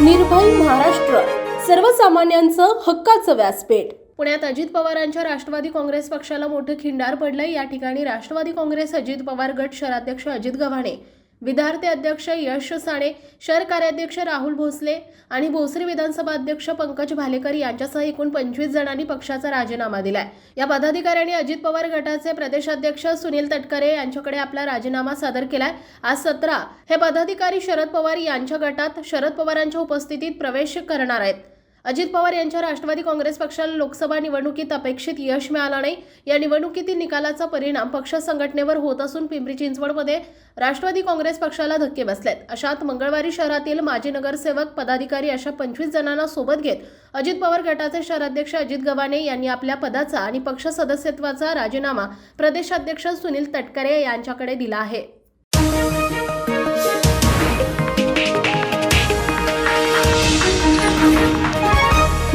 निर्भय महाराष्ट्र सर्वसामान्यांचं हक्काचं व्यासपीठ. पुण्यात अजित पवारांच्या राष्ट्रवादी काँग्रेस पक्षाला मोठं खिंडार पडलंय. या ठिकाणी राष्ट्रवादी काँग्रेस अजित पवार गट शहराध्यक्ष अजित गव्हाणे विद्यार्थी अध्यक्ष यश साणे शहर कार्याध्यक्ष राहुल भोसले आणि भोसरी विधानसभा अध्यक्ष पंकज भालेकर यांच्यासह एकूण पंचवीस जणांनी पक्षाचा राजीनामा दिलाय. या पदाधिकाऱ्यांनी अजित पवार गटाचे प्रदेशाध्यक्ष सुनील तटकरे यांच्याकडे आपला राजीनामा सादर केलाय. आज सतरा हे पदाधिकारी शरद पवार यांच्या गटात शरद पवारांच्या उपस्थितीत प्रवेश करणार आहेत. अजित पवार यांच्या राष्ट्रवादी काँग्रेस पक्षाला लोकसभा निवडणुकीत अपेक्षित यश मिळालं नाही. या निवडणुकीतील निकालाचा परिणाम पक्ष संघटनेवर होत असून पिंपरी चिंचवडमध्ये राष्ट्रवादी काँग्रेस पक्षाला धक्के बसलेत. अशात मंगळवारी शहरातील माजी नगरसेवक पदाधिकारी अशा पंचवीस जणांना सोबत घेत अजित पवार गटाचे शहराध्यक्ष अजित गव्हाणे यांनी आपल्या पदाचा आणि पक्ष सदस्यत्वाचा राजीनामा प्रदेशाध्यक्ष सुनील तटकरे यांच्याकडे दिला आहे.